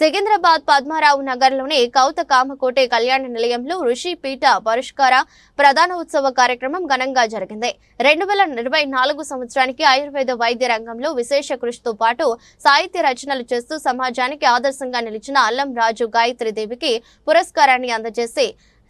సికింద్రాబాద్ పద్మారావు నగర్లోని కౌత కామకోటే కళ్యాణ నిలయంలో ఋషి పీఠ పరిష్కార ప్రధాన ఉత్సవ కార్యక్రమం ఘనంగా జరిగింది. రెండు వేల ఇరవై నాలుగు సంవత్సరానికి ఆయుర్వేద వైద్య రంగంలో విశేష కృషితో పాటు సాహిత్య రచనలు చేస్తూ సమాజానికి ఆదర్శంగా నిలిచిన అల్లం రాజు గాయత్రి దేవికి పురస్కారాన్ని అందజేసి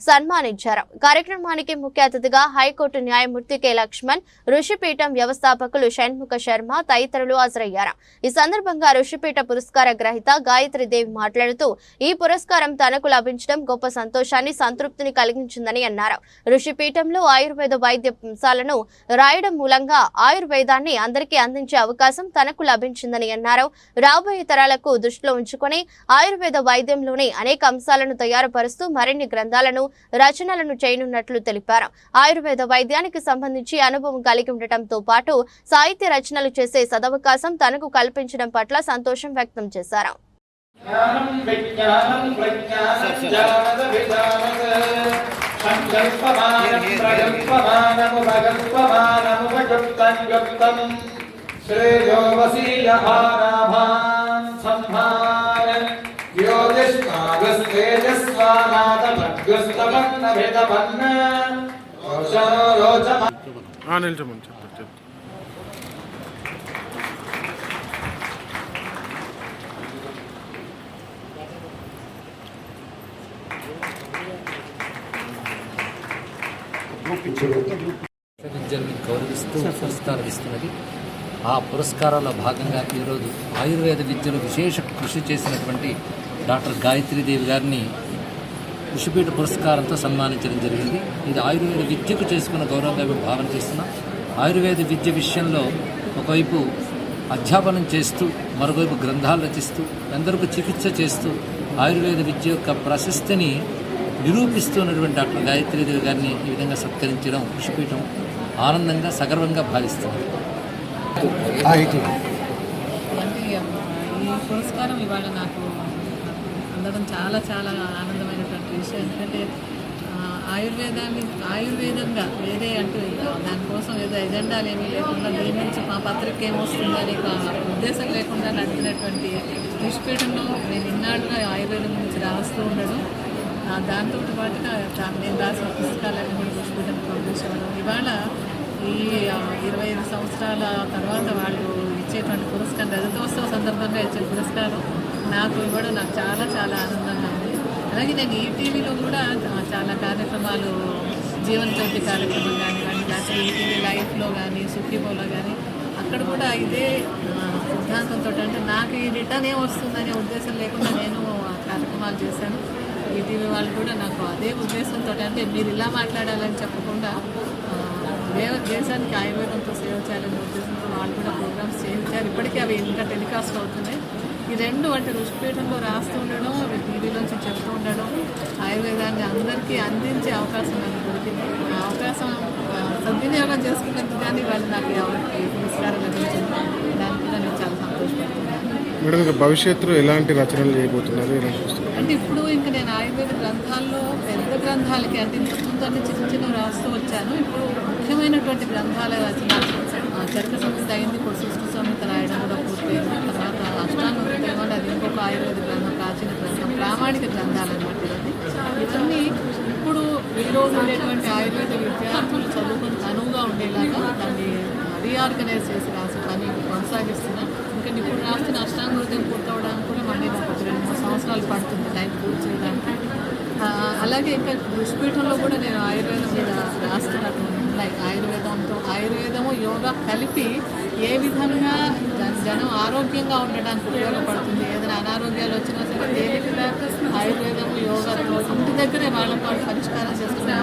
సన్మానించారు. కార్యక్రమానికి ముఖ్య అతిథిగా హైకోర్టు న్యాయమూర్తి కె లక్ష్మణ్ ఋషిపీఠం వ్యవస్థాపకులు షణ్ముఖ శర్మ తదితరులు హాజరయ్యారు. ఈ సందర్భంగా ఋషిపీఠ పురస్కార గ్రహీత గాయత్రి దేవి మాట్లాడుతూ ఈ పురస్కారం తనకు లభించడం గొప్ప సంతోషాన్ని సంతృప్తిని కలిగించిందని అన్నారు. ఋషిపీఠంలో ఆయుర్వేద వైద్య అంశాలను రాయడం మూలంగా ఆయుర్వేదాన్ని అందరికీ అందించే అవకాశం తనకు లభించిందని అన్నారు. రాబోయే తరాలకు దృష్టిలో ఉంచుకొని ఆయుర్వేద వైద్యంలోని అనేక అంశాలను తయారుపరుస్తూ మరిన్ని గ్రంథాలను రచనలను చేయనున్నట్లు తెలిపారు. ఆయుర్వేద వైద్యానికి సంబంధించి అనుభవం కలిగి ఉండటంతో పాటు సాహిత్య రచనలు చేసే సదవకాశం తనకు కల్పించడం పట్ల సంతోషం వ్యక్తం చేశారు. శ్రేయోవసీయభారాభాన్ సంభారన్ తేజస్వానా నిల్చోమని విద్యల్ని గౌరవిస్తూ పురస్కారం ఇస్తున్నది. ఆ పురస్కారాల భాగంగా ఈరోజు ఆయుర్వేద విద్యలో విశేష కృషి చేసినటువంటి డాక్టర్ గాయత్రీదేవి గారిని ఋషిపీఠ పురస్కారంతో సన్మానించడం జరిగింది. ఇది ఆయుర్వేద విద్యకు చేసుకున్న గౌరవంగా మేము భావన చేస్తున్నాం ఆయుర్వేద విద్య విషయంలో ఒకవైపు అధ్యాపనం చేస్తూ మరోవైపు గ్రంథాలు రచిస్తూ ఎందరికీ చికిత్స చేస్తూ ఆయుర్వేద విద్య యొక్క ప్రశస్తిని నిరూపిస్తున్నటువంటి డాక్టర్ గాయత్రీదేవి గారిని ఈ విధంగా సత్కరించడం ఋషిపీఠం ఆనందంగా సగర్వంగా భావిస్తుంది. ఈ పురస్కారం ఇవాళ నాకు అందడం చాలా చాలా ఆనందమైనటువంటి విషయం ఎందుకంటే ఆయుర్వేదాన్ని ఆయుర్వేదంగా వేరే అంటూ దానికోసం ఏదో ఎజెండాలు ఏమీ లేకుండా దీని నుంచి మా పత్రిక ఏమొస్తుందని ఉద్దేశం లేకుండా నడిపినటువంటి నిష్పీఠంలో నేను ఇన్నాళ్ళుగా ఆయుర్వేదం గురించి రాస్తూ ఉండడం దాంతో పాటుగా నేను రాసిన పుస్తకాలన్నీ కూడా నిష్పీఠం పబ్లిష్ అవ్వడం ఇవాళ ఈ ఇరవై ఐదు సంవత్సరాల తర్వాత వాళ్ళు ఇచ్చేటువంటి పురస్కారం రజతోత్సవ సందర్భంగా ఇచ్చే పురస్కారం నాకు ఇవ్వడం నాకు చాలా చాలా ఆనందంగా ఉంది అలాగే నేను ఈటీవీలో కూడా చాలా కార్యక్రమాలు జీవనజ్యోతి కార్యక్రమం కానివ్వండి లేకపోతే ఈటీవీ లైఫ్లో కానీ సుఖీబోలో కానీ అక్కడ కూడా ఇదే సిద్ధాంతంతో అంటే నాకు ఈ రిటర్న్ ఏం వస్తుందనే ఉద్దేశం లేకుండా నేను కార్యక్రమాలు చేశాను. ఈటీవీ వాళ్ళు కూడా నాకు అదే ఉద్దేశంతో అంటే మీరు ఇలా మాట్లాడాలని చెప్పకుండా దేవ దేశానికి ఆయుర్వేదంతో సేవ చేయాలనే ఉద్దేశంతో వాళ్ళు కూడా ప్రోగ్రామ్స్ చేయించారు. ఇప్పటికీ అవి ఇంకా టెలికాస్ట్ అవుతున్నాయి. ఈ రెండు అంటే ఋషిపీఠంలో రాస్తూ ఉండడం టీవీలోంచి చెప్తూ ఉండడం ఆయుర్వేదాన్ని అందరికీ అందించే అవకాశం నాకు దొరికింది. ఆ అవకాశం సద్వినియోగం చేసుకున్నందుకు కానీ వాళ్ళు నాకు పురస్కారం లభించింది దానికి కూడా నేను చాలా సంతోషపడుతున్నాను. మేడం భవిష్యత్తులో ఎలాంటి రచనలు చేయబోతున్నారు? అంటే ఇప్పుడు ఇంకా నేను ఆయుర్వేద గ్రంథాల్లో పెద్ద గ్రంథాలకి అంటే ఇంతకుముందు అన్ని చిన్న చిన్న రాస్తూ వచ్చాను. ఇప్పుడు ముఖ్యమైనటువంటి గ్రంథాల రచన ఈరోజు ఉండేటువంటి ఆయుర్వేద విద్యార్థులు చదువుకొని తనువుగా ఉండేలాగా దాన్ని రీఆర్గనైజ్ చేసి రాసే పని కొనసాగిస్తున్నాం ఇంకా ఇప్పుడు రాసిన అష్టాంగోదయం పూర్తవడానికి కూడా మళ్ళీ నాకు ఒక రెండు మూడు సంవత్సరాలు పడుతుంది టైం పూర్తి చేయడానికి ఆ, అలాగే ఇంకా హాస్పిటల్లో కూడా నేను ఆయుర్వేదం మీద రాస్తున్నట్టు లైక్ ఆయుర్వేదంతో ఆయుర్వేదము యోగా కలిపి ఏ విధంగా జనం ఆరోగ్యంగా ఉండడానికి ఉపయోగపడుతుంది? ఏదైనా అనారోగ్యాలు వచ్చినా సరే తేలికగా ఆయుర్వేదము యోగాతో ఇంటి దగ్గరే వాళ్ళ వాళ్ళు పరిష్కారం చేసుకునే